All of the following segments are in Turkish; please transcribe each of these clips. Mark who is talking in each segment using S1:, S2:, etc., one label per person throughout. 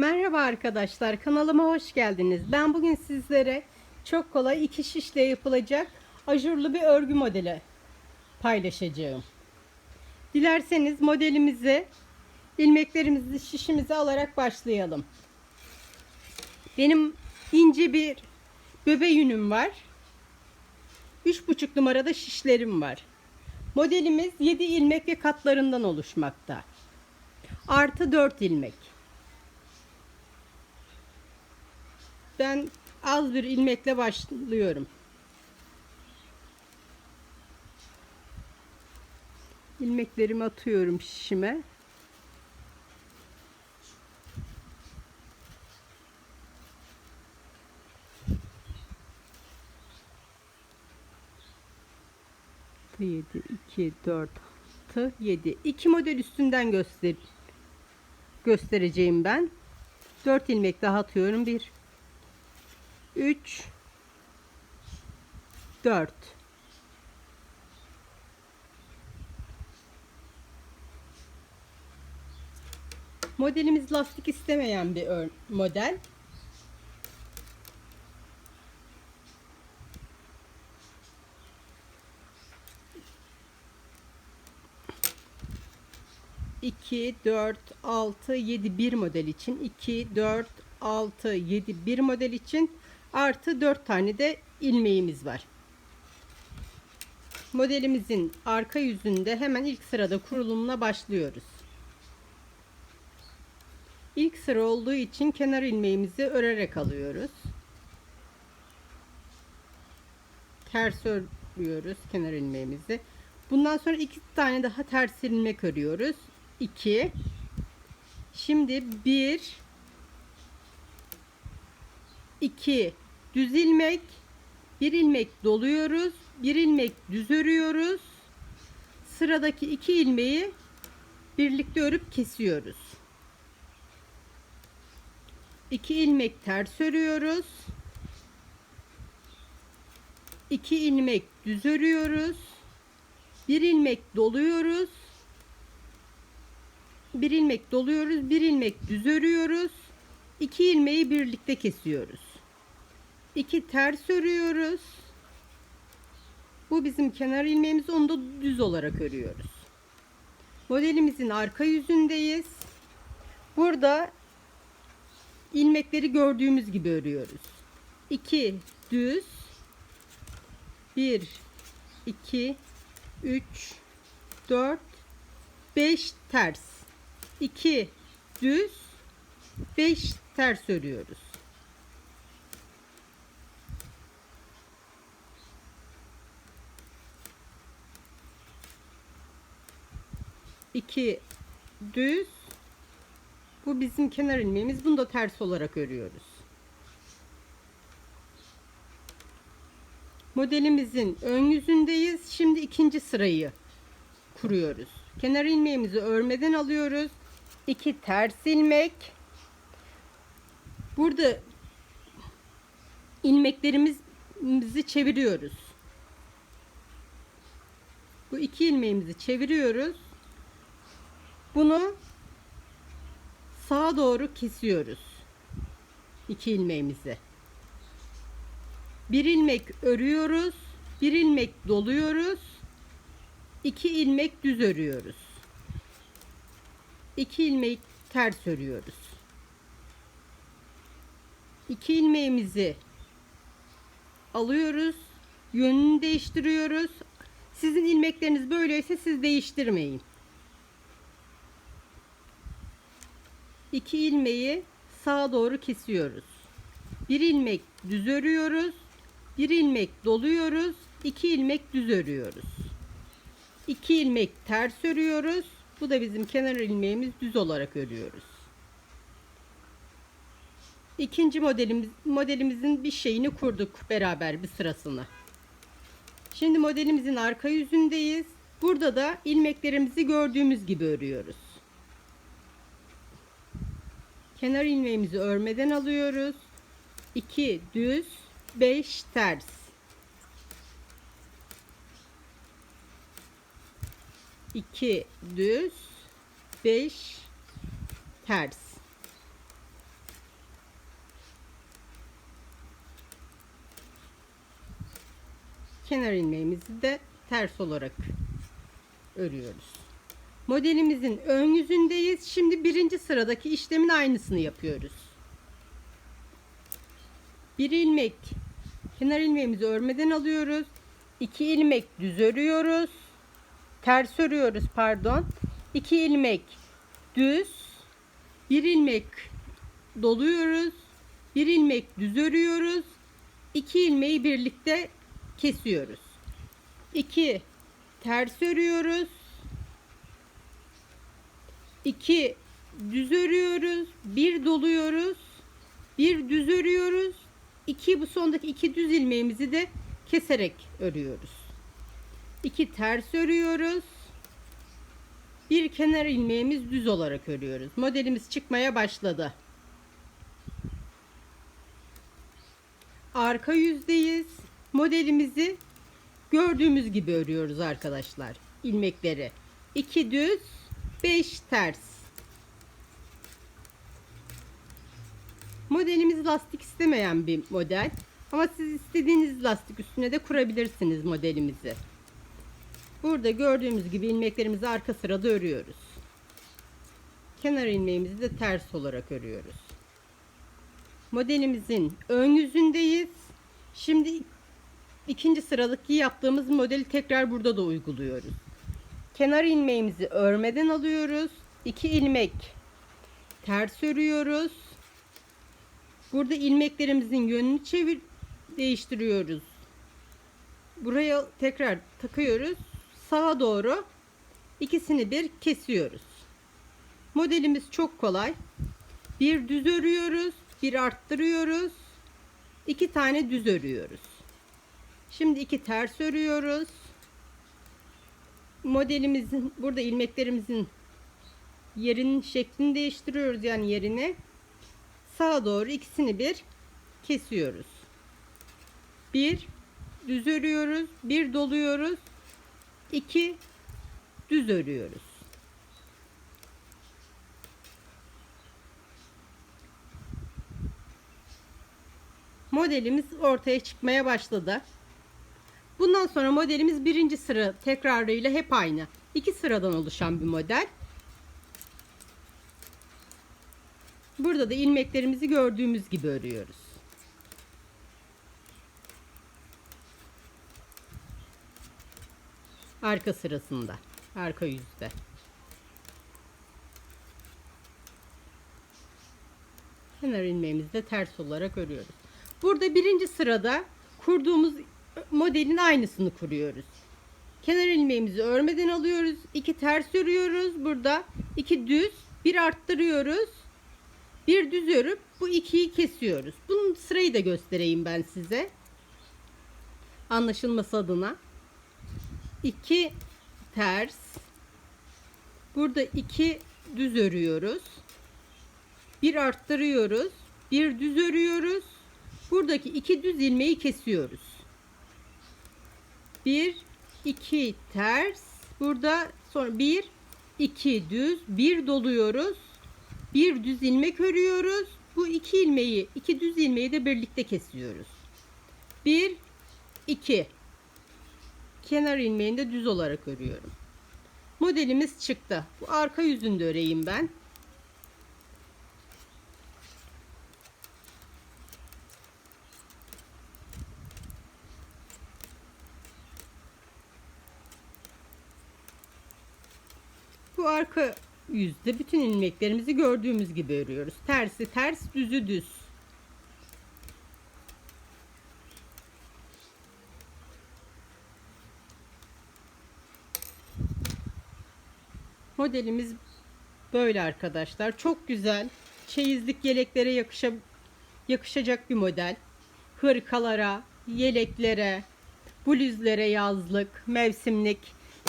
S1: Merhaba arkadaşlar kanalıma hoş geldiniz. Ben bugün sizlere çok kolay iki şişle yapılacak ajurlu bir örgü modeli paylaşacağım. Dilerseniz modelimizi ilmeklerimizi şişimizi alarak başlayalım. Benim ince bir bebe yünüm var. 3,5 numarada şişlerim var. Modelimiz 7 ilmek ve katlarından oluşmakta. Artı 4 ilmek. Ben az bir ilmekle başlıyorum. İlmeklerimi atıyorum şişime. Yedi, iki, dört, altı, yedi. İki model üstünden göster göstereceğim ben. Dört ilmek daha atıyorum. Bir, 3 4 Modelimiz lastik istemeyen bir model. İki, dört, altı, yedi bir model için. iki, dört, 6, 7 bir model için artı 4 tane de ilmeğimiz var. Modelimizin arka yüzünde hemen ilk sırada kurulumuna başlıyoruz. İlk sıra olduğu için kenar ilmeğimizi örerek alıyoruz. Ters örüyoruz kenar ilmeğimizi. Bundan sonra iki tane daha ters ilmek örüyoruz. 2 Şimdi 1 2 düz ilmek, bir ilmek doluyoruz, bir ilmek düz örüyoruz. Sıradaki iki ilmeği birlikte örüp kesiyoruz. 2 ilmek ters örüyoruz. 2 ilmek düz örüyoruz. Bir ilmek doluyoruz. Bir ilmek doluyoruz, bir ilmek düz örüyoruz. 2 ilmeği birlikte kesiyoruz. 2 ters örüyoruz. Bu bizim kenar ilmeğimiz. Onu da düz olarak örüyoruz. Modelimizin arka yüzündeyiz. Burada ilmekleri gördüğümüz gibi örüyoruz. 2 düz 1 2 3 4 5 ters 2 düz 5 ters örüyoruz. İki düz. Bu bizim kenar ilmeğimiz. Bunu da ters olarak örüyoruz. Modelimizin ön yüzündeyiz. Şimdi ikinci sırayı kuruyoruz. Kenar ilmeğimizi örmeden alıyoruz. 2 ters ilmek. Burada ilmeklerimizi çeviriyoruz. Bu iki ilmeğimizi çeviriyoruz. Bunu sağa doğru kesiyoruz. İki ilmeğimizi. Bir ilmek örüyoruz. Bir ilmek doluyoruz. İki ilmek düz örüyoruz. İki ilmek ters örüyoruz. İki ilmeğimizi alıyoruz. Yönünü değiştiriyoruz. Sizin ilmekleriniz böyleyse siz değiştirmeyin. İki ilmeği sağa doğru kesiyoruz. Bir ilmek düz örüyoruz. Bir ilmek doluyoruz. İki ilmek düz örüyoruz. İki ilmek ters örüyoruz. Bu da bizim kenar ilmeğimiz düz olarak örüyoruz. İkinci modelimiz, modelimizin bir şeyini kurduk beraber bir sırasını. Şimdi modelimizin arka yüzündeyiz. Burada da ilmeklerimizi gördüğümüz gibi örüyoruz. Kenar ilmeğimizi örmeden alıyoruz. 2 düz, 5 ters. İki düz, beş ters. Kenar ilmeğimizi de ters olarak örüyoruz. Modelimizin ön yüzündeyiz. Şimdi birinci sıradaki işlemin aynısını yapıyoruz. Bir ilmek kenar ilmeğimizi örmeden alıyoruz. İki ilmek düz örüyoruz. Ters örüyoruz pardon. İki ilmek düz. Bir ilmek doluyoruz. Bir ilmek düz örüyoruz. İki ilmeği birlikte kesiyoruz. 2 ters örüyoruz. 2 düz örüyoruz. 1 doluyoruz. 1 düz örüyoruz. 2 bu sondaki iki düz ilmeğimizi de keserek örüyoruz. 2 ters örüyoruz. Bir kenar ilmeğimiz düz olarak örüyoruz. Modelimiz çıkmaya başladı. Arka yüzdeyiz. Modelimizi gördüğümüz gibi örüyoruz arkadaşlar. ilmekleri. 2 düz, 5 ters. Modelimiz lastik istemeyen bir model. Ama siz istediğiniz lastik üstüne de kurabilirsiniz modelimizi. Burada gördüğümüz gibi ilmeklerimizi arka sırada örüyoruz. Kenar ilmeğimizi de ters olarak örüyoruz. Modelimizin ön yüzündeyiz. Şimdi ikinci sıradaki yaptığımız modeli tekrar burada da uyguluyoruz. Kenar ilmeğimizi örmeden alıyoruz. 2 ilmek ters örüyoruz. Burada ilmeklerimizin yönünü çevir değiştiriyoruz. Buraya tekrar takıyoruz. Sağa doğru ikisini bir kesiyoruz. Modelimiz çok kolay. Bir düz örüyoruz, bir arttırıyoruz. iki tane düz örüyoruz. Şimdi iki ters örüyoruz. Modelimizin burada ilmeklerimizin yerinin şeklini değiştiriyoruz yani yerini. Sağa doğru ikisini bir kesiyoruz. Bir düz örüyoruz, bir doluyoruz. iki düz örüyoruz. Modelimiz ortaya çıkmaya başladı. Bundan sonra modelimiz birinci sıra tekrarıyla hep aynı. İki sıradan oluşan bir model. Burada da ilmeklerimizi gördüğümüz gibi örüyoruz. Arka sırasında, arka yüzde. Kenar ilmeğimizi de ters olarak örüyoruz. Burada birinci sırada kurduğumuz modelin aynısını kuruyoruz. Kenar ilmeğimizi örmeden alıyoruz. iki ters örüyoruz. Burada iki düz, bir arttırıyoruz. Bir düz örüp bu ikiyi kesiyoruz. Bunun sırayı da göstereyim ben size. Anlaşılması adına. 2 ters. Burada iki düz örüyoruz. Bir arttırıyoruz. Bir düz örüyoruz. Buradaki iki düz ilmeği kesiyoruz. Bir, iki ters. Burada sonra bir, iki düz, bir doluyoruz. Bir düz ilmek örüyoruz. Bu iki ilmeği, iki düz ilmeği de birlikte kesiyoruz. Bir, iki. Kenar ilmeğini de düz olarak örüyorum. Modelimiz çıktı. Bu arka yüzünde öreyim ben. Bu arka yüzde bütün ilmeklerimizi gördüğümüz gibi örüyoruz. Tersi ters, düzü düz. Modelimiz böyle arkadaşlar. Çok güzel. Çeyizlik yeleklere yakışa, yakışacak bir model. Hırkalara, yeleklere, bluzlere yazlık, mevsimlik.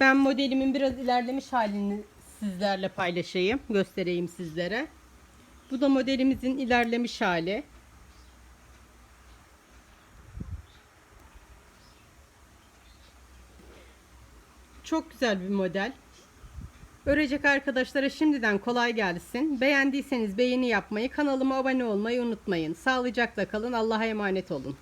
S1: Ben modelimin biraz ilerlemiş halini sizlerle paylaşayım. Göstereyim sizlere. Bu da modelimizin ilerlemiş hali. Çok güzel bir model. Örecek arkadaşlara şimdiden kolay gelsin. Beğendiyseniz beğeni yapmayı, kanalıma abone olmayı unutmayın. Sağlıcakla kalın. Allah'a emanet olun.